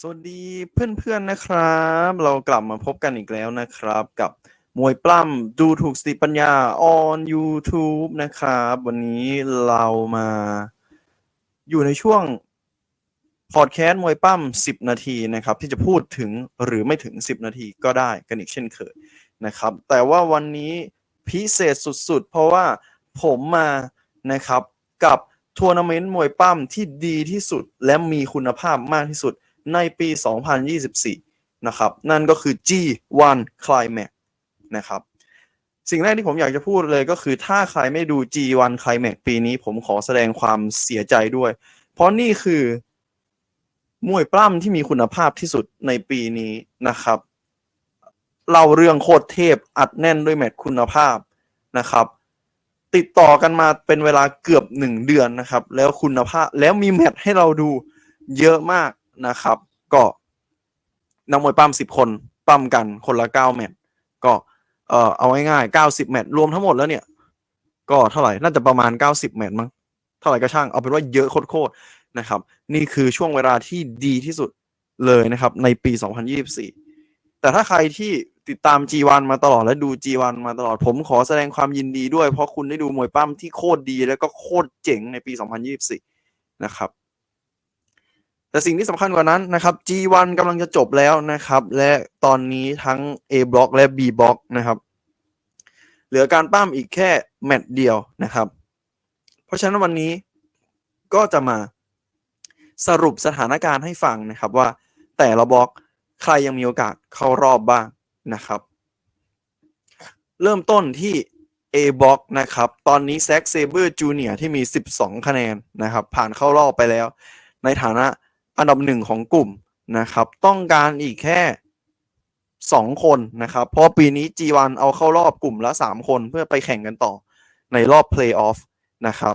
สวัสดีเพื่อนๆนะครับ เรากลับมาพบกันอีกแล้วนะครับ กับมวยปล้ำดูถูกสติปัญญา on YouTube นะครับ วันนี้เรามาอยู่ในช่วงพอดแคสต์มวยปล้ำ10 นาทีนะครับ ที่จะพูดถึงหรือไม่ถึง 10 นาทีก็ได้กันอีกเช่นเคยนะครับ แต่ว่าวันนี้พิเศษสุดๆ เพราะว่าผมมานะครับกับทัวร์นาเมนต์มวยปล้ำที่ดีที่สุดและมีคุณภาพมากที่สุด ในปี 2024 นะครับ นั่นก็คือ G1 Climax นะครับ สิ่งแรกที่ผมอยากจะพูดเลยก็คือถ้าใครไม่ดู G1 Climax ปีนี้ผมขอแสดงความเสียใจด้วย เพราะนี่คือมวยปล้ำที่มีคุณภาพที่สุดในปีนี้นะครับเล่าเรื่องโคตรเทพอัดแน่นด้วยแมตช์คุณภาพนะครับ ติดต่อกันมาเป็นเวลาเกือบหนึ่งเดือนนะครับ แล้วคุณภาพแล้วมีแมตช์ให้เราดูเยอะมาก นะครับ ก็นักมวยปั้มสิบคนปั้มกันคนละเก้าแมตช์ก็เออเอาง่ายๆเก้าสิบแมตช์รวมทั้งหมดแล้วเนี่ย ก็เท่าไหร่น่าจะประมาณเก้าสิบแมตช์มั้งเท่าไหร่ก็ช่างเอาเป็นว่าเยอะโคตรๆนะครับ นี่คือช่วงเวลาที่ดีที่สุดเลยนะครับ ในปี 2024 แต่ถ้าใครที่ติดตาม G1 มาตลอดและดู G1 มาตลอดผมขอแสดงความยินดีด้วย เพราะคุณได้ดูมวยปั้มที่โคตรดีแล้วก็โคตรเจ๋งในปี 2024 นะครับ แต่สิ่งที่สำคัญกว่านั้นนะครับ G1 กำลังจะจบแล้วนะครับ และตอนนี้ทั้ง A block และ B block นะครับ เหลือการปั้มอีกแค่แมตช์เดียวนะครับ เพราะฉะนั้นวันนี้ก็จะมาสรุปสถานการณ์ให้ฟังนะครับว่าแต่ละบล็อกใครยังมีโอกาสเข้ารอบบ้างนะครับ เริ่มต้นที่ A block นะครับ ตอนนี้แซ็กเซเบอร์จูเนียที่มี 12 คะแนนนะครับ ผ่านเข้ารอบไปแล้ว ในฐานะ อันดับหนึ่งของกลุ่มนะครับ ต้องการอีกแค่ 2 คนนะครับ เพราะปีนี้ G1 เอาเข้ารอบกลุ่มละ 3 คนเพื่อไปแข่งกันต่อในรอบเพลย์ออฟนะครับ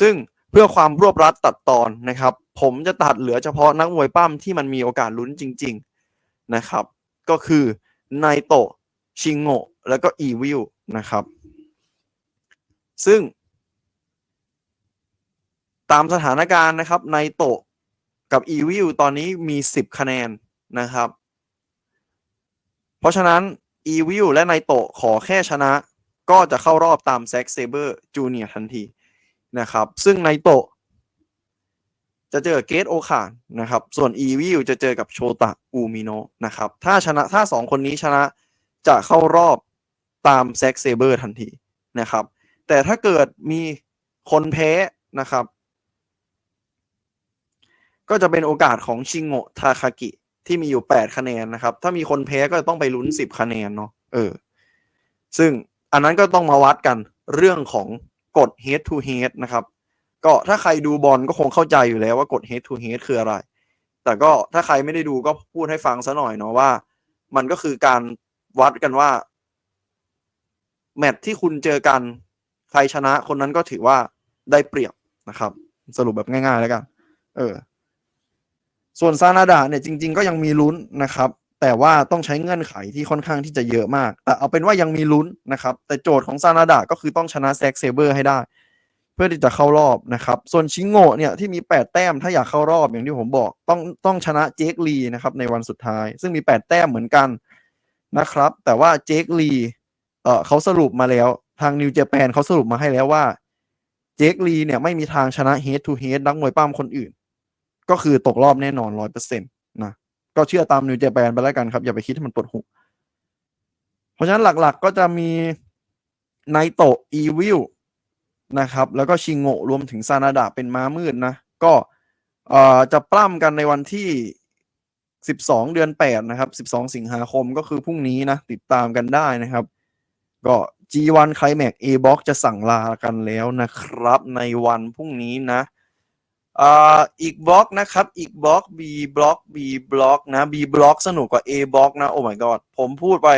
ซึ่งเพื่อความรวบรัดตัดตอนนะครับ ผมจะตัดเหลือเฉพาะนักมวยปั้มที่มันมีโอกาสลุ้นจริง ๆนะครับ ก็คือไนโตะชิงโงะแล้วก็อีวิลนะครับ ซึ่ง ตามสถานการณ์นะครับไนโตะ กับอีวิลตอนนี้มี 10 คะแนนนะครับ เพราะฉะนั้นอีวิลและไนโตะขอแค่ชนะ ก็จะเข้ารอบตามแซ็กเซเบอร์จูเนียทันทีนะครับ ซึ่งไนโตะจะเจอเกตโอคานนะครับ ส่วนอีวิลจะเจอกับโชตะอูมิโนะนะครับ ถ้าชนะถ้าสองคนนี้ชนะจะเข้ารอบตามแซ็กเซเบอร์ทันทีนะครับ แต่ถ้าเกิดมีคนแพ้นะครับ ก็จะเป็นโอกาสของชิงโงะทาคากิ ที่มีอยู่ 8 คะแนนนะครับ ถ้ามีคนแพ้ก็ต้องไปลุ้น 10 คะแนนเนาะเออ ซึ่งอันนั้นก็ต้องมาวัดกันเรื่องของกฎ head to head นะครับ ก็ถ้าใครดูบอลก็คงเข้าใจอยู่แล้วว่ากฎ head to head คืออะไร แต่ก็ถ้าใครไม่ได้ดูก็พูดให้ฟังซะหน่อยเนาะว่า มันก็คือการวัดกันว่า แมตช์ที่คุณเจอกัน ใครชนะคนนั้นก็ถือว่าได้เปรียบนะครับ สรุปแบบง่ายๆแล้วกัน เออ ส่วนซานาดาเนี่ยจริง ๆ ก็ยังมีลุ้นนะครับ แต่ว่าต้องใช้เงื่อนไขที่ค่อนข้างที่จะเยอะมากแต่เอาเป็นว่ายังมีลุ้นนะครับ แต่โจทย์ของซานาดาก็คือต้องชนะแซ็กเซเบอร์ให้ได้ เพื่อที่จะเข้ารอบนะครับ ส่วนชิงโง่เนี่ยที่มี 8 แต้มถ้าอยากเข้ารอบอย่างที่ผมบอก ต้องต้องชนะเจคลีนะครับในวันสุดท้าย ซึ่งมี 8 แต้มเหมือนกันนะครับ แต่ว่าเจคลีเออเขาสรุปมาแล้วทางนิวเจแปนเขาสรุปมาให้แล้วว่า เจคลีเนี่ยไม่มีทางชนะเฮดทูเฮดนักมวยปั้มคนอื่น ก็คือตกรอบแน่นอนร้อยเปอร์เซ็นต์นะก็เชื่อตามนิวเจแปนไปแล้วกันครับ อย่าไปคิดให้มันปวดหูเพราะฉะนั้นหลักๆก็จะมีไนโตะอีวิลนะครับ แล้วก็ชิงโงะรวมถึงซานาดะเป็นม้ามืดนะ ก็จะปล้ำกันในวันที่ 12 เดือน 8 นะครับ 12 สิงหาคมก็คือพรุ่งนี้นะ ติดตามกันได้นะครับ ก็ G1 Climax A Box จะสั่งลากันแล้วนะครับ ในวันพรุ่งนี้นะ อีกบล็อกนะครับ อีกบล็อก B บล็อก B บล็อกนะ B บล็อกสนุกกว่า A บล็อกนะ โอ้ my god ผมพูดไป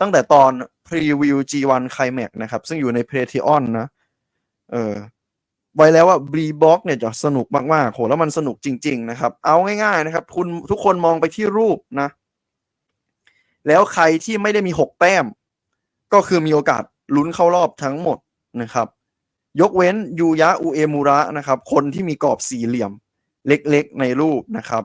ตั้งแต่ตอนพรีวิว G1 Climax นะครับ ซึ่งอยู่ใน Patreon นะ เออ ไว้แล้วว่า B บล็อกเนี่ยจะสนุกมากๆโหแล้วมันสนุกจริง ๆ นะครับ เอาง่าย ๆ นะครับ คุณทุกคนมองไปที่รูปนะ แล้วใครที่ไม่ได้มี 6 แต้ม ก็คือมีโอกาสลุ้นเข้ารอบทั้งหมดนะครับ ยกเว้นยูยะอุเอมูระนะครับ คนที่มีกรอบสี่เหลี่ยมเล็กๆ ในรูปนะครับ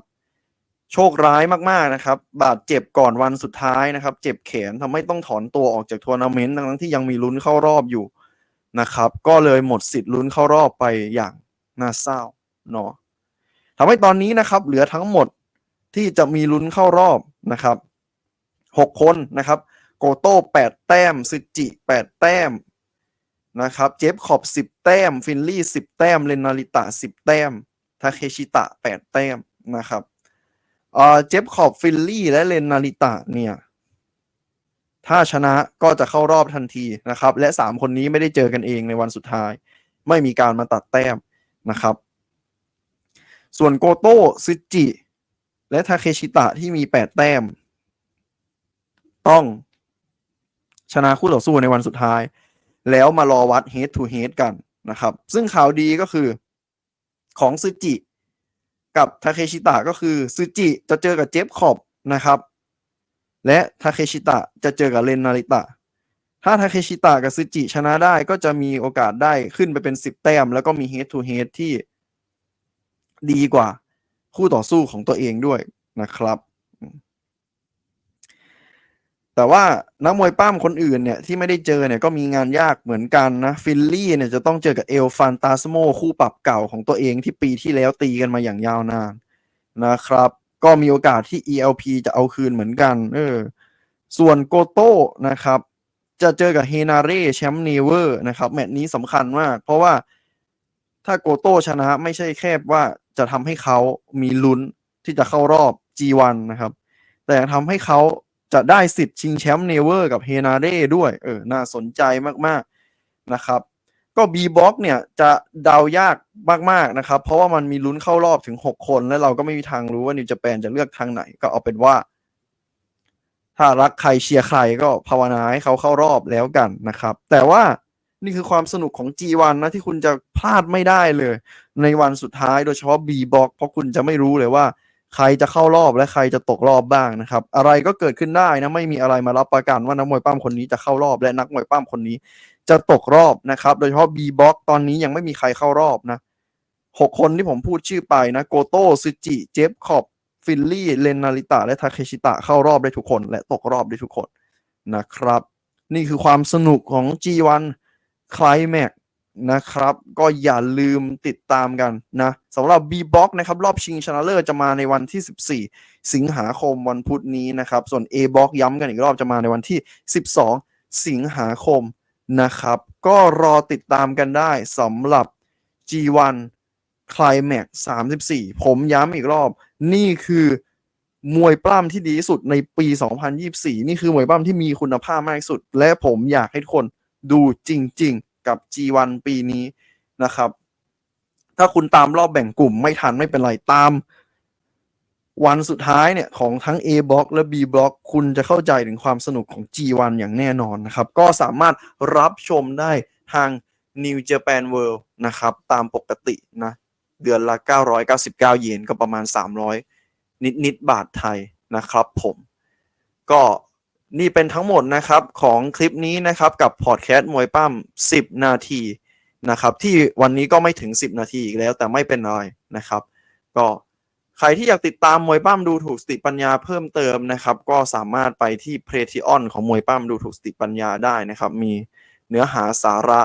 โชคร้ายมากๆนะครับ บาดเจ็บก่อนวันสุดท้ายนะครับ เจ็บแขนทำให้ต้องถอนตัวออกจากทัวร์นาเมนต์ทั้งที่ยังมีลุ้นเข้ารอบอยู่นะครับ ก็เลยหมดสิทธิ์ลุ้นเข้ารอบไปอย่างน่าเศร้าเนาะทำให้ตอนนี้นะครับ เหลือทั้งหมดที่จะมีลุ้นเข้ารอบนะครับหกคนนะครับ โกโต้แปดแต้มซึจิแปดแต้ม นะครับเจฟขอบสิบแต้ม ฟินลี่สิบแต้มเรนนาริตะสิบแต้มทาเคชิตะแปดแต้มนะครับเออเจฟขอบฟินลี่และเรนนาริตะเนี่ย ถ้าชนะก็จะเข้ารอบทันทีนะครับ และสามคนนี้ไม่ได้เจอกันเองในวันสุดท้าย ไม่มีการมาตัดแต้มนะครับ ส่วนโกโต้ซึจิ และทาเคชิตะที่มีแปดแต้ม ต้องชนะคู่ต่อสู้ในวันสุดท้าย แล้วมารอวัด head to head กันนะครับ ซึ่งข่าวดีก็คือของซึจิ กับทาเคชิตะก็คือซึจิจะเจอกับเจฟขอบนะครับ และทาเคชิตะจะเจอกับเรนนาริตะ ถ้าทาเคชิตะกับซึจิชนะได้ก็จะมีโอกาสได้ขึ้นไปเป็นสิบแต้ม แล้วก็มี head to head ที่ดีกว่าคู่ต่อสู้ของตัวเองด้วยนะครับ แต่ว่านักมวยป้ามคนอื่นเนี่ยที่ไม่ได้เจอเนี่ยก็มีงานยากเหมือนกันนะฟิลลี่เนี่ยจะต้องเจอกับเอลฟานตาสโมคู่ปรับเก่าของตัวเองที่ปีที่แล้วตีกันมาอย่างยาวนานนะครับ ก็มีโอกาสที่ ELP จะเอาคืนเหมือนกันเออส่วนโกโต้นะครับ จะเจอกับเฮนาเร่แชมป์เนเวอร์นะครับแมตช์นี้สำคัญมาก เพราะว่าถ้าโกโต้ชนะไม่ใช่แค่ว่าจะทำให้เขามีลุ้นที่จะเข้ารอบ G1 นะครับ แต่ทำให้เขา จะได้สิทธิ์ชิงแชมป์เนเวอร์กับเฮนาเร่ด้วย เออ น่าสนใจมากๆนะครับ ก็ B Box เนี่ยจะเดายากมากๆนะครับ เพราะว่ามันมีลุ้นเข้ารอบถึง 6 คน และเราก็ไม่มีทางรู้ว่านิวจแปนจะเลือกทางไหน ก็เอาเป็นว่า ถ้ารักใครเชียร์ใครก็ภาวนาให้เขาเข้ารอบแล้วกันนะครับ แต่ว่านี่คือความสนุกของ G1 นะที่คุณจะพลาดไม่ได้เลย ในวันสุดท้ายโดยเฉพาะ B Box เพราะคุณจะไม่รู้เลยว่า ใครจะเข้ารอบและใครจะตกรอบบ้างนะครับ อะไรก็เกิดขึ้นได้นะไม่มีอะไรมารับประกันว่านักมวยปั้มคนนี้จะเข้ารอบและนักมวยปั้มคนนี้ จะตกรอบนะครับ โดยเฉพาะ B Box ตอนนี้ยังไม่มีใครเข้ารอบนะหกคนที่ผมพูดชื่อไปนะโกโต้ซึจิเจฟคอบฟิลลี่เลนนาริตะและทาเคชิตะเข้ารอบได้ทุกคน และตกรอบได้ทุกคนนะครับ นี่คือความสนุกของ G1 Climax นะครับ ก็อย่าลืมติดตามกันนะสำหรับ B Box นะครับ รอบชิงชนะเลิศจะมาในวันที่ 14 สิงหาคมวันพุธนี้นะครับ ส่วน A Box ย้ำกันอีกรอบจะมาในวันที่ 12 สิงหาคมนะครับ ก็รอติดตามกันได้สำหรับ G1 Climax 34 ผมย้ำอีกรอบ นี่คือมวยปล้ำที่ดีที่สุดในปี 2024 นี่คือมวยปล้ำที่มีคุณภาพมากที่สุด และผมอยากให้ทุกคนดูจริง ๆ กับ G1 ปีนี้นะครับ ถ้าคุณตามรอบแบ่งกลุ่มไม่ทันไม่เป็นไรตาม วันสุดท้ายเนี่ยของทั้ง A block และ B block คุณจะเข้าใจถึงความสนุกของ G1 อย่างแน่นอนนะครับ ก็สามารถรับชมได้ทาง New Japan World นะครับ ตามปกตินะเดือนละ 999 เยนก็ประมาณ 300 นิดนิดบาทไทยนะครับผม ก็ นี่เป็นทั้งหมดนะครับของคลิปนี้นะครับกับพอดแคสต์มวยปั้ม 10 นาทีนะครับที่วันนี้ก็ไม่ถึง 10 นาทีอีกแล้วแต่ไม่เป็นไรนะครับ ก็ใครที่อยากติดตามมวยปั้มดูถูกสติปัญญาเพิ่มเติมนะครับ ก็สามารถไปที่เพลทิออนของมวยปั้มดูถูกสติปัญญาได้นะครับ มีเนื้อหาสาระ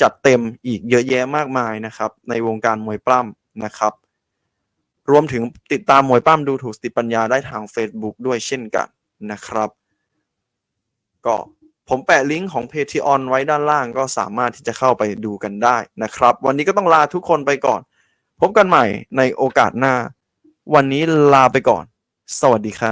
จัดเต็มอีกเยอะแยะมากมายนะครับ ในวงการมวยปล้ำนะครับ รวมถึงติดตามมวยปั้มดูถูกสติปัญญาได้ทาง Facebook ด้วยเช่นกันนะครับ ก็ผมแปะลิงก์ของ Patreon ไว้ด้านล่างก็สามารถที่จะเข้าไปดูกันได้นะครับ วันนี้ก็ต้องลาทุกคนไปก่อน พบกันใหม่ในโอกาสหน้า วันนี้ลาไปก่อน สวัสดีครับ